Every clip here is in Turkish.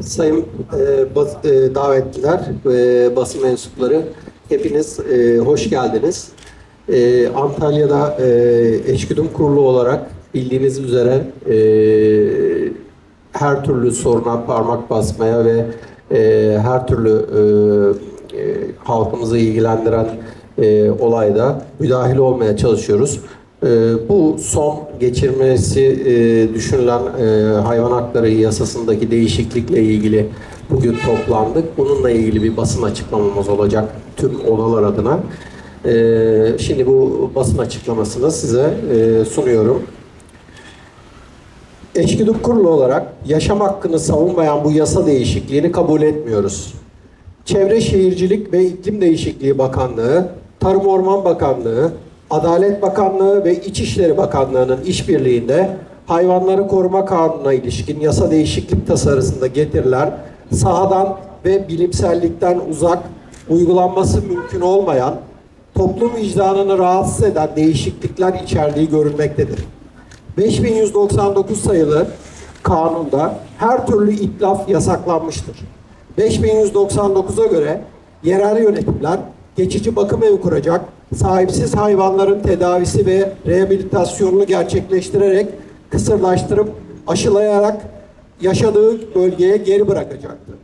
Sayın e, bas, e, davetliler ve basın mensupları hepiniz e, hoş geldiniz. E, Antalya'da e, Eşgüdüm Kurulu olarak bildiğiniz üzere e, her türlü soruna parmak basmaya ve e, her türlü e, e, halkımızı ilgilendiren e, olayda müdahil olmaya çalışıyoruz. E, bu son geçirmesi e, düşünülen e, hayvan hakları yasasındaki değişiklikle ilgili bugün toplandık. Bununla ilgili bir basın açıklamamız olacak tüm odalar adına. E, şimdi bu basın açıklamasını size e, sunuyorum. Eşgüdüm Kurulu olarak yaşam hakkını savunmayan bu yasa değişikliğini kabul etmiyoruz. Çevre Şehircilik ve İklim Değişikliği Bakanlığı, Tarım Orman Bakanlığı, Adalet Bakanlığı ve İçişleri Bakanlığı'nın işbirliğinde Hayvanları Koruma Kanunu'na ilişkin yasa değişiklik tasarısında getirilen sahadan ve bilimsellikten uzak, uygulanması mümkün olmayan, toplum vicdanını rahatsız eden değişiklikler içerdiği görülmektedir. 5199 sayılı kanunda her türlü itlaf yasaklanmıştır. 5199'a göre yerel yönetimler geçici bakım evi kuracak, sahipsiz hayvanların tedavisi ve rehabilitasyonunu gerçekleştirerek kısırlaştırıp aşılayarak yaşadığı bölgeye geri bırakacaktır.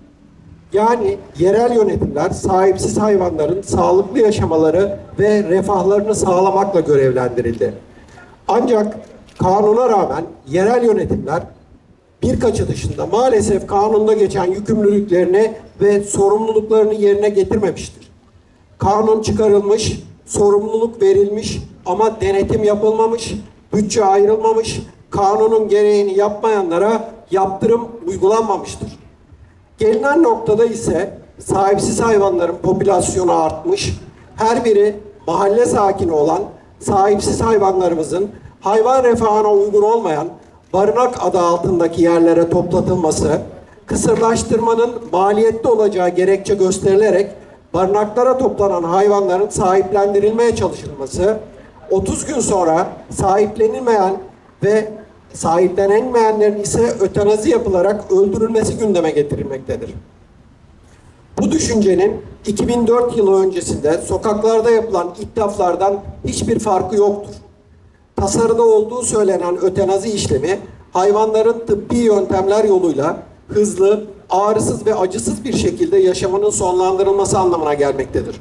Yani yerel yönetimler sahipsiz hayvanların sağlıklı yaşamaları ve refahlarını sağlamakla görevlendirildi. Ancak kanuna rağmen yerel yönetimler birkaçı dışında maalesef kanunda geçen yükümlülüklerini ve sorumluluklarını yerine getirmemiştir. Kanun çıkarılmış, sorumluluk verilmiş ama denetim yapılmamış, bütçe ayrılmamış, kanunun gereğini yapmayanlara yaptırım uygulanmamıştır. Gelinen noktada ise sahipsiz hayvanların popülasyonu artmış, her biri mahalle sakini olan sahipsiz hayvanlarımızın hayvan refahına uygun olmayan barınak adı altındaki yerlere toplatılması, kısırlaştırmanın maliyetli olacağı gerekçe gösterilerek barınaklara toplanan hayvanların sahiplendirilmeye çalışılması, 30 gün sonra sahiplenilmeyen ve sahiplenilmeyenlerin ise ötenazi yapılarak öldürülmesi gündeme getirilmektedir. Bu düşüncenin 2004 yılı öncesinde sokaklarda yapılan itlaflardan hiçbir farkı yoktur. Tasarıda olduğu söylenen ötenazi işlemi hayvanların tıbbi yöntemler yoluyla hızlı, ağrısız ve acısız bir şekilde yaşamının sonlandırılması anlamına gelmektedir.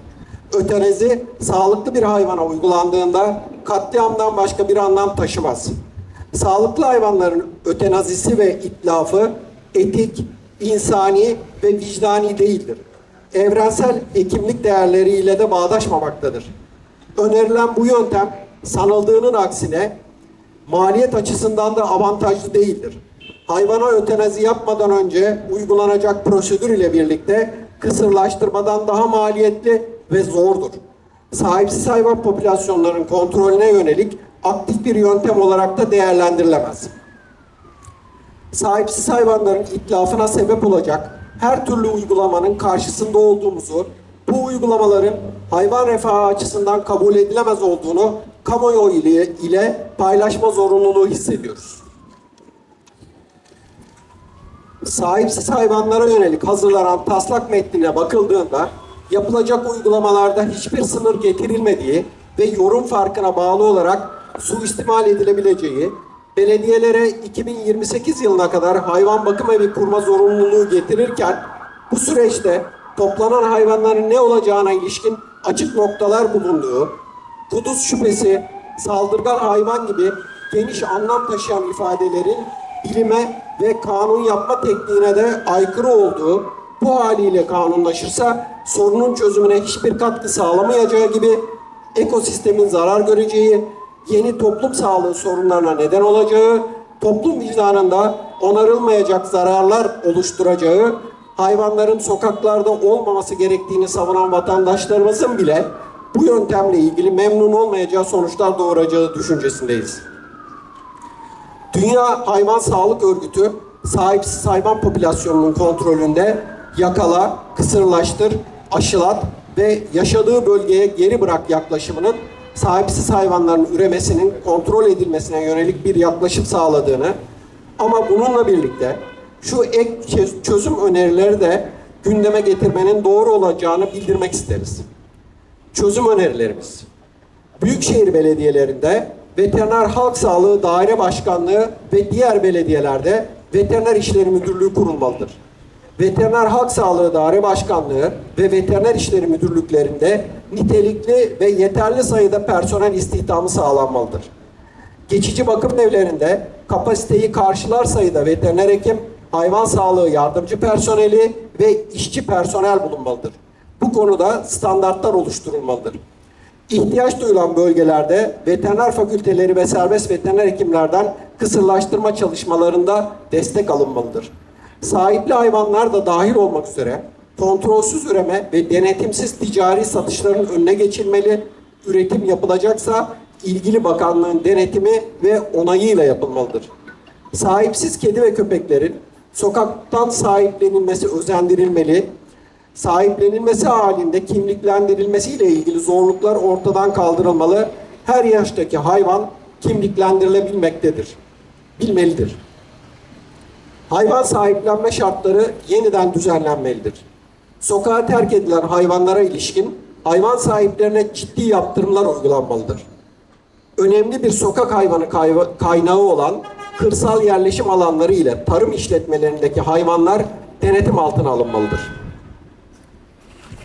Ötenazi sağlıklı bir hayvana uygulandığında katliamdan başka bir anlam taşımaz. Sağlıklı hayvanların ötenazisi ve itlafı etik, insani ve vicdani değildir. Evrensel hekimlik değerleriyle de bağdaşmamaktadır. Önerilen bu yöntem sanıldığının aksine maliyet açısından da avantajlı değildir. Hayvana ötenazi yapmadan önce uygulanacak prosedür ile birlikte kısırlaştırmadan daha maliyetli ve zordur. Sahipsiz hayvan popülasyonlarının kontrolüne yönelik aktif bir yöntem olarak da değerlendirilemez. Sahipsiz hayvanların itlafına sebep olacak her türlü uygulamanın karşısında olduğumuzu, bu uygulamaların hayvan refahı açısından kabul edilemez olduğunu kamuoyu ile, ile paylaşma zorunluluğu hissediyoruz. Sahipsiz hayvanlara yönelik hazırlanan taslak metnine bakıldığında yapılacak uygulamalarda hiçbir sınır getirilmediği ve yorum farkına bağlı olarak suistimal edilebileceği, belediyelere 2028 yılına kadar hayvan bakım evi kurma zorunluluğu getirirken bu süreçte toplanan hayvanların ne olacağına ilişkin açık noktalar bulunduğu, kuduz şüphesi, saldırgan hayvan gibi geniş anlam taşıyan ifadelerin bilime ve kanun yapma tekniğine de aykırı olduğu, bu haliyle kanunlaşırsa sorunun çözümüne hiçbir katkı sağlamayacağı gibi ekosistemin zarar göreceği, yeni toplum sağlığı sorunlarına neden olacağı, toplum vicdanında onarılmayacak zararlar oluşturacağı, hayvanların sokaklarda olmaması gerektiğini savunan vatandaşlarımızın bile bu yöntemle ilgili memnun olmayacağı sonuçlar doğuracağı düşüncesindeyiz. Dünya Hayvan Sağlık Örgütü sahipsiz hayvan popülasyonunun kontrolünde yakala, kısırlaştır, aşılat ve yaşadığı bölgeye geri bırak yaklaşımının sahipsiz hayvanların üremesinin kontrol edilmesine yönelik bir yaklaşım sağladığını ama bununla birlikte şu ek çö- çözüm önerileri de gündeme getirmenin doğru olacağını bildirmek isteriz. Çözüm önerilerimiz. Büyükşehir belediyelerinde veteriner halk sağlığı daire başkanlığı ve diğer belediyelerde veteriner işleri müdürlüğü kurulmalıdır. Veteriner halk sağlığı daire başkanlığı ve veteriner işleri müdürlüklerinde nitelikli ve yeterli sayıda personel istihdamı sağlanmalıdır. Geçici bakım evlerinde kapasiteyi karşılar sayıda veteriner hekim, hayvan sağlığı yardımcı personeli ve işçi personel bulunmalıdır. Bu konuda standartlar oluşturulmalıdır. İhtiyaç duyulan bölgelerde veteriner fakülteleri ve serbest veteriner hekimlerden kısırlaştırma çalışmalarında destek alınmalıdır. Sahipli hayvanlar da dahil olmak üzere kontrolsüz üreme ve denetimsiz ticari satışların önüne geçilmeli, üretim yapılacaksa ilgili bakanlığın denetimi ve onayıyla yapılmalıdır. Sahipsiz kedi ve köpeklerin sokaktan sahiplenilmesi özendirilmeli, sahiplenilmesi halinde kimliklendirilmesiyle ilgili zorluklar ortadan kaldırılmalı. Her yaştaki hayvan kimliklendirilebilmektedir. Bilmelidir. Hayvan sahiplenme şartları yeniden düzenlenmelidir. Sokağa terk edilen hayvanlara ilişkin hayvan sahiplerine ciddi yaptırımlar uygulanmalıdır. Önemli bir sokak hayvanı kaynağı olan kırsal yerleşim alanları ile tarım işletmelerindeki hayvanlar denetim altına alınmalıdır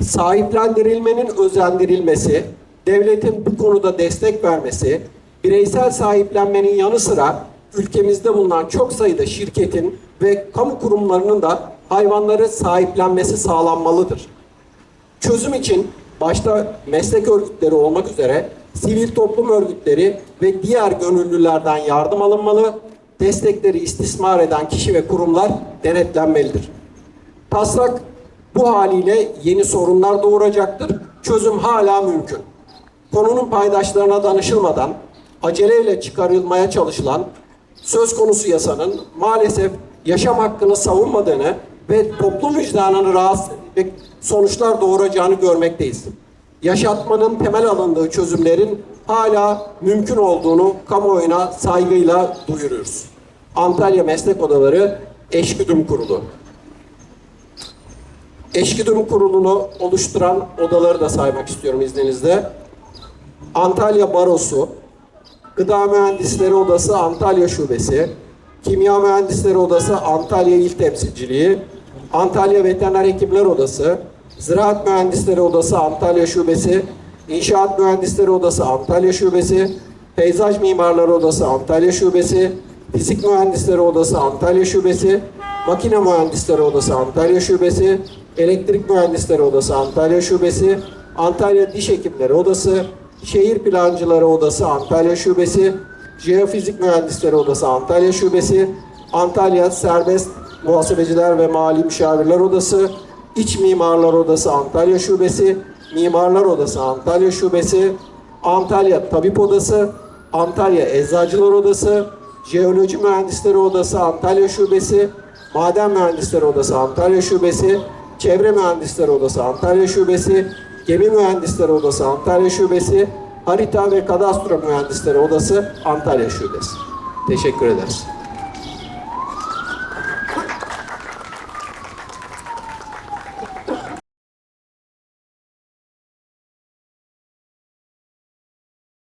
sahiplendirilmenin özendirilmesi, devletin bu konuda destek vermesi, bireysel sahiplenmenin yanı sıra ülkemizde bulunan çok sayıda şirketin ve kamu kurumlarının da hayvanları sahiplenmesi sağlanmalıdır. Çözüm için başta meslek örgütleri olmak üzere sivil toplum örgütleri ve diğer gönüllülerden yardım alınmalı, destekleri istismar eden kişi ve kurumlar denetlenmelidir. Taslak bu haliyle yeni sorunlar doğuracaktır. Çözüm hala mümkün. Konunun paydaşlarına danışılmadan aceleyle çıkarılmaya çalışılan söz konusu yasanın maalesef yaşam hakkını savunmadığını ve toplum vicdanını rahatsız edecek sonuçlar doğuracağını görmekteyiz. Yaşatmanın temel alındığı çözümlerin hala mümkün olduğunu kamuoyuna saygıyla duyuruyoruz. Antalya Meslek Odaları Eşgüdüm Kurulu. Eşgüdüm Kurulu'nu oluşturan odaları da saymak istiyorum izninizle. Antalya Barosu, Gıda Mühendisleri Odası Antalya Şubesi, Kimya Mühendisleri Odası Antalya İl Temsilciliği, Antalya Veteriner Hekimler Odası, Ziraat Mühendisleri Odası Antalya Şubesi, İnşaat Mühendisleri Odası Antalya Şubesi, Peyzaj Mimarları Odası Antalya Şubesi, Fizik Mühendisleri Odası Antalya Şubesi, Makine Mühendisleri Odası Antalya Şubesi, Elektrik Mühendisleri Odası Antalya Şubesi, Antalya Diş Hekimleri Odası, Şehir Plancıları Odası Antalya Şubesi, Jeofizik Mühendisleri Odası Antalya Şubesi, Antalya Serbest Muhasebeciler ve Mali Müşavirler Odası, İç Mimarlar Odası Antalya Şubesi, Mimarlar Odası Antalya Şubesi, Antalya Tabip Odası, Antalya Eczacılar Odası, Jeoloji Mühendisleri Odası Antalya Şubesi, Maden Mühendisleri Odası Antalya Şubesi, Çevre Mühendisleri Odası Antalya Şubesi, Gemi Mühendisleri Odası Antalya Şubesi, Harita ve Kadastro Mühendisleri Odası Antalya Şubesi. Teşekkür ederiz.